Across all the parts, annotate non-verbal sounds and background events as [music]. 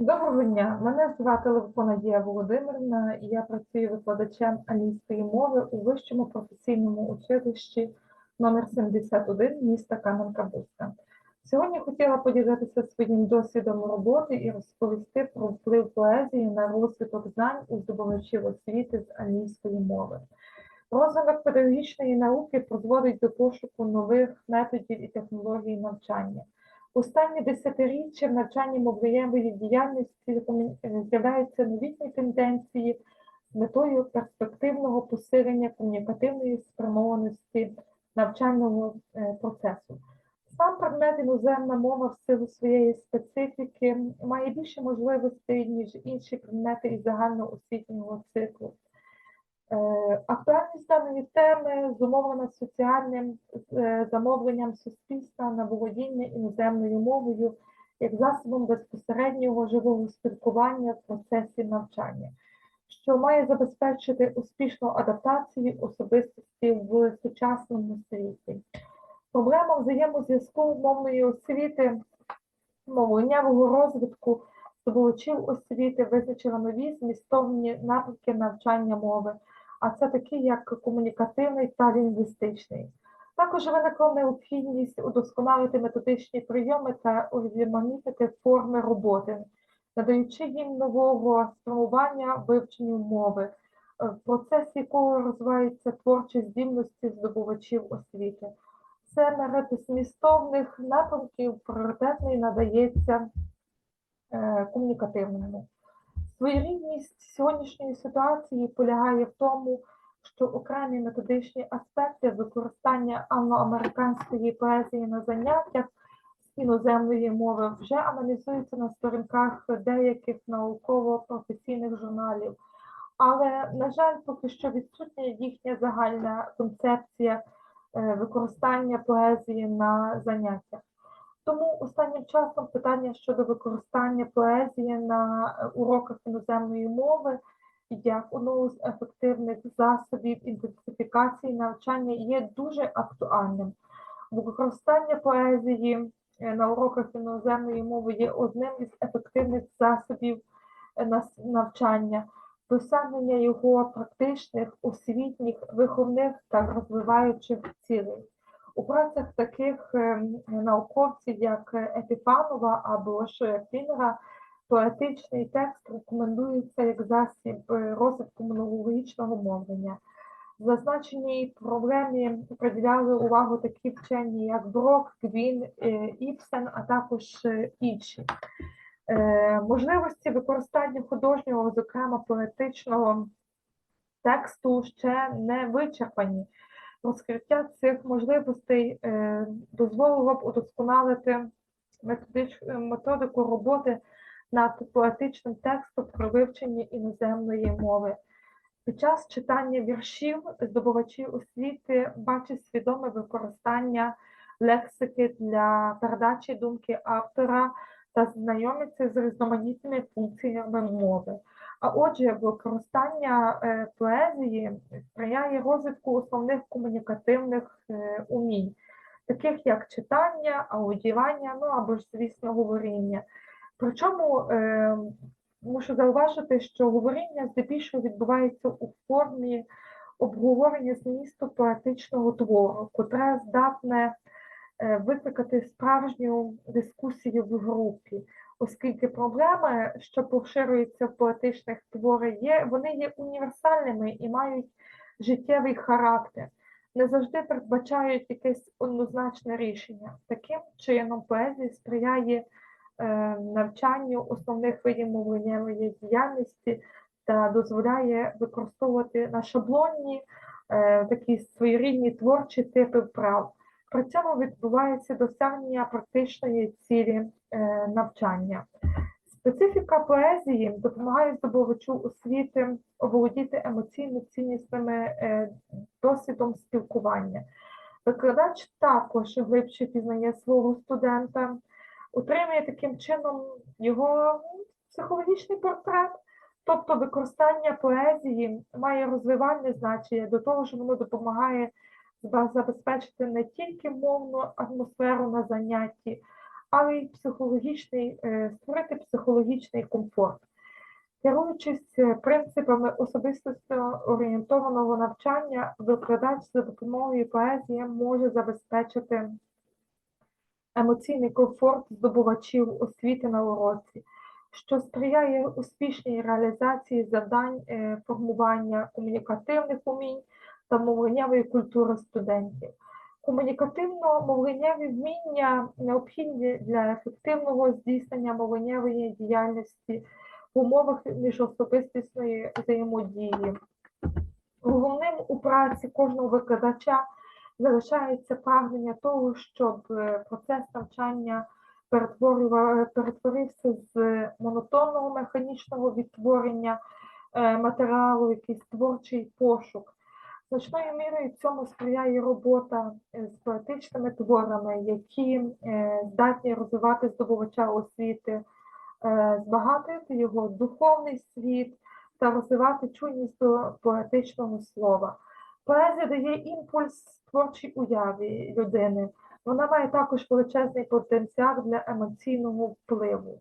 Доброго дня, мене звати Левко Надія Володимирівна, і я працюю викладачем англійської мови у вищому професійному училищі номер 71 міста Кам'янка-Бузька. Сьогодні хотіла поділитися своїм досвідом роботи і розповісти про вплив поезії на розвиток знань у здобувачів освіти з англійської мови. Розвиток педагогічної науки призводить до пошуку нових методів і технологій навчання. Останні десятиріччя в навчанні мовлеєвої діяльності з'являються новітні тенденції з метою перспективного посилення комунікативної спрямованості навчального е, процесу. Сам предмет іноземна мова в силу своєї специфіки має більше можливостей, ніж інші предмети із загальноосвітнього циклу. Е, Актуальність даної теми зумовлена соціальним е, замовленням суспільства на володіння іноземною мовою як засобом безпосереднього живого спілкування в процесі навчання, що має забезпечити успішну адаптацію особистості в сучасному світі. Проблема взаємозв'язку мовної освіти, мовленнявого розвитку здобувачів освіти визначила нові змістовні напрямки навчання мови а це такі, як комунікативний та лінгвістичний. Також виникла необхідність удосконалити методичні прийоми та урізноманітнити форми роботи, надаючи їм нового спрямування вивченню мови, е, в процесі якого розвиваються творчі здібності здобувачів освіти. Серед змістовних напрямків пріоритетний надається е, комунікативному. Своєрідність сьогоднішньої ситуації полягає в тому, що окремі методичні аспекти використання англоамериканської поезії на заняттях з іноземної мови вже аналізуються на сторінках деяких науково-професійних журналів. Але, на жаль, поки що відсутня їхня загальна концепція е, використання поезії на заняттях. Тому останнім часом питання щодо використання поезії на е, уроках іноземної мови як одного з ефективних засобів інтенсифікації навчання є дуже актуальним. Використання поезії е, на уроках іноземної мови є одним із ефективних засобів е, навчання, досягнення його практичних, освітніх, виховних та розвиваючих цілей. У працях таких е, науковців, як Епіфанова або ж поетичний текст рекомендується як засіб е, розвитку монологічного мовлення. Зазначеній проблемі приділяли увагу такі вчені, як Брок, Гвін, е, Іпсен, а також е, інші. Можливості використання художнього, зокрема поетичного тексту, ще не вичерпані. Розкриття цих можливостей е, дозволило б удосконалити е, методику роботи над поетичним текстом при вивченні іноземної мови. Під час читання віршів здобувачі освіти бачать свідоме використання лексики для передачі думки автора та знайомиться з різноманітними функціями мови. А отже, використання е, поезії сприяє розвитку основних комунікативних е, умінь, таких як читання, аудіювання, ну або ж, звісно, говоріння. Причому е, мушу зауважити, що говоріння здебільшого відбувається у формі обговорення змісту поетичного твору, котре здатне викликати справжню дискусію в групі, оскільки проблеми, що поширюються в поетичних творах, є, вони є універсальними і мають життєвий характер, не завжди передбачають якесь однозначне рішення. Таким чином, поезія сприяє е, навчанню основних видів мовленнєвої діяльності та дозволяє використовувати на шаблонні е, такі своєрідні творчі типи вправ. При цьому відбувається досягнення практичної цілі е, навчання. Специфіка поезії допомагає здобувачу освіти оволодіти емоційно ціннісними е, досвідом спілкування. Викладач також глибше пізнає свого студента, отримує таким чином його психологічний портрет. Тобто використання поезії має розвивальне значення до того, що воно допомагає забезпечити не тільки мовну атмосферу на занятті, але й психологічний, е, створити психологічний комфорт. Керуючись е, принципами особистості орієнтованого навчання, викладач за допомогою поезії може забезпечити емоційний комфорт здобувачів освіти на уроці, що сприяє успішній реалізації завдань е, формування комунікативних умінь та мовленнєвої культури студентів. Комунікативно-мовленнєві вміння необхідні для ефективного здійснення мовленнєвої діяльності в умовах міжособистісної взаємодії. Головним у праці кожного викладача залишається прагнення того, щоб е, процес навчання перетворився з монотонного механічного відтворення е, матеріалу, якийсь творчий пошук. Значною мірою цьому сприяє робота е, з поетичними творами, які е, здатні розвивати здобувача освіти, е, збагатити його духовний світ та розвивати чуйність до поетичного слова. Поезія дає імпульс творчій уяві людини. Вона має також величезний потенціал для емоційного впливу.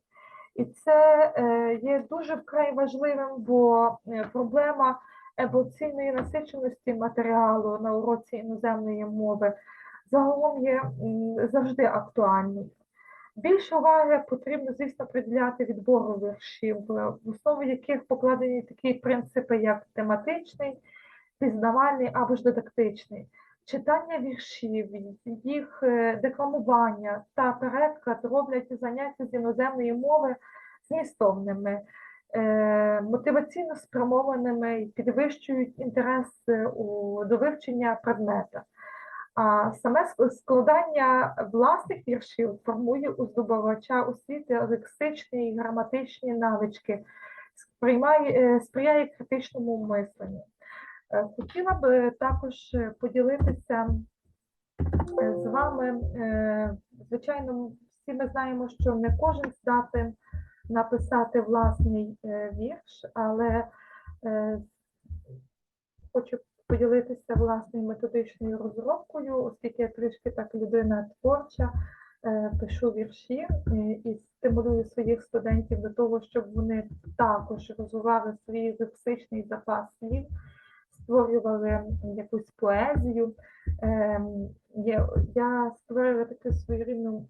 І це є дуже вкрай важливим, бо проблема емоційної насиченості матеріалу на уроці іноземної мови загалом є завжди актуальною. Більше уваги потрібно, звісно, приділяти відбору віршів, е, в основу яких покладені такі принципи, як тематичний, пізнавальний або ж дидактичний. Читання віршів, їх е, декламування та переклад роблять заняття з іноземної мови змістовними, мотиваційно спрямованими і підвищують інтерес е, до вивчення предмета. А саме складання власних віршів формує у здобувача освіти лексичні і граматичні навички, е, сприяє критичному мисленню. Е, Хотіла б також е, поділитися е, з вами. е, Звичайно, всі ми знаємо, що не кожен здатен написати власний е, вірш, але е, хочу поділитися власною методичною розробкою, оскільки я трішки так людина творча, е, пишу вірші і стимулюю своїх студентів до того, щоб вони також розвивали свій лексичний запас слів, створювали якусь поезію. Ем, я створила таку своєрідну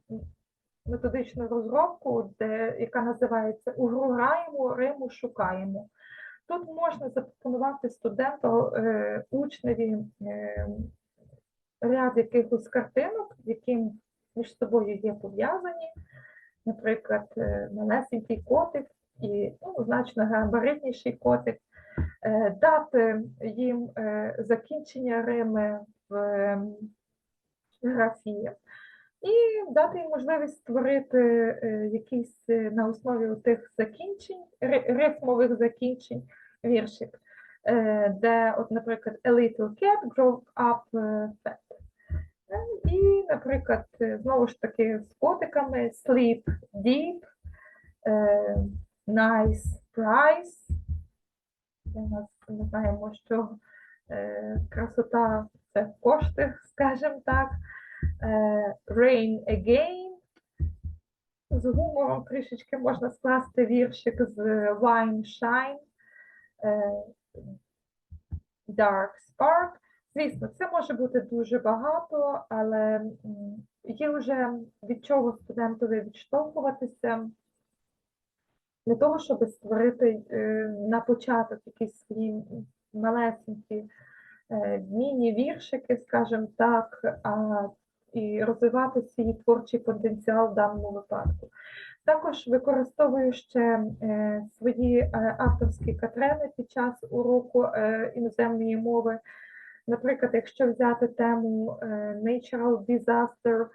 методичну розробку, де, яка називається У гру граємо, Риму шукаємо. Тут можна запропонувати студенту, е, учневі е, ряд якихось картинок, які між собою є пов'язані, наприклад, е, малесенький котик і ну, значно габаритніший котик, дати їм закінчення Рими в е, графі. І дати їм можливість створити е, якісь е, на основі тих закінчень, рифмових закінчень, віршик, е, де, от, наприклад, a little cat grew up fat. І, наприклад, знову ж таки з котиками sleep deep, nice price. У нас ми знаємо, що красота це кошти, [laughs] скажімо так. Е, Rain again. З гумором трішечки можна скласти віршик з Wine Shine, е, Dark Spark. Звісно, це може бути дуже багато, але є вже від чого студентові відштовхуватися для того, щоб створити е, на початок якісь свої малесенькі міні-віршики, скажімо так, і розвивати свій творчий потенціал в даному випадку. Також використовую ще е, свої е, авторські катрени під час уроку е, іноземної мови. Наприклад, якщо взяти тему Natural Disaster,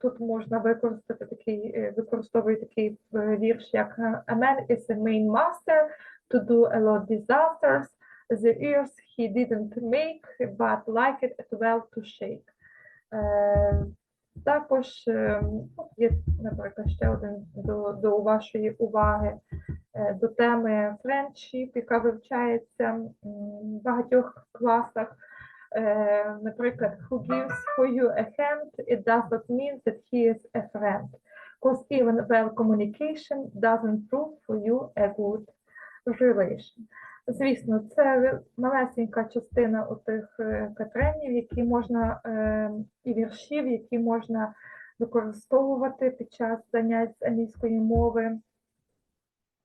тут можна використати такий, використовую такий вірш, як A man is a main master to do a lot disasters. The earth he didn't make, but like it as well to shake. Е, також е, ну, є, наприклад, ще один до, до вашої уваги е, до теми friendship, яка вивчається в багатьох класах. Е, Наприклад, who gives for you a hand, it does not mean that he is a friend. Because even well communication doesn't prove for you a good relation. Звісно, це малесенька частина отих е, катренів, які можна е, і віршів, які можна використовувати під час занять англійської мови е,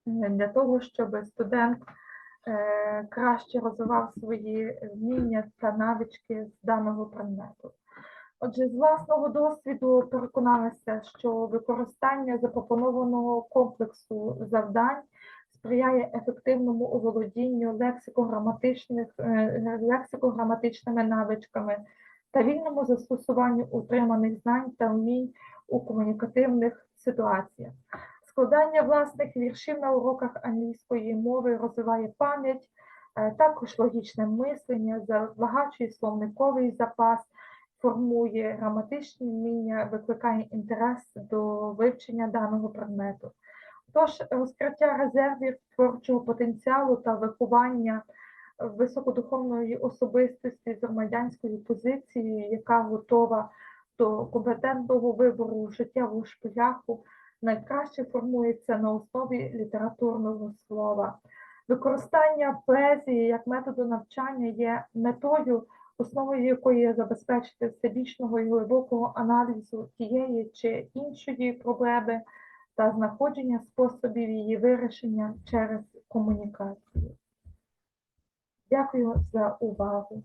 для того, щоб студент краще розвивав свої вміння та навички з даного предмету. Отже, з власного досвіду переконалася, що використання запропонованого комплексу завдань сприяє ефективному оволодінню е, лексико-граматичними навичками та вільному застосуванню утриманих знань та вмінь у комунікативних ситуаціях. Складання власних віршів на уроках англійської мови розвиває пам'ять, е, також логічне мислення, збагачує словниковий запас, формує граматичні вміння, викликає інтерес до вивчення даного предмету. Тож розкриття резервів творчого потенціалу та виховання високодуховної особистості з громадянської позиції, яка готова до компетентного вибору життєвого шляху, найкраще формується на основі літературного слова. Використання поезії як методу навчання є метою, основою якої є забезпечити всебічного і глибокого аналізу тієї чи іншої проблеми та знаходження способів її вирішення через комунікацію. Дякую за увагу.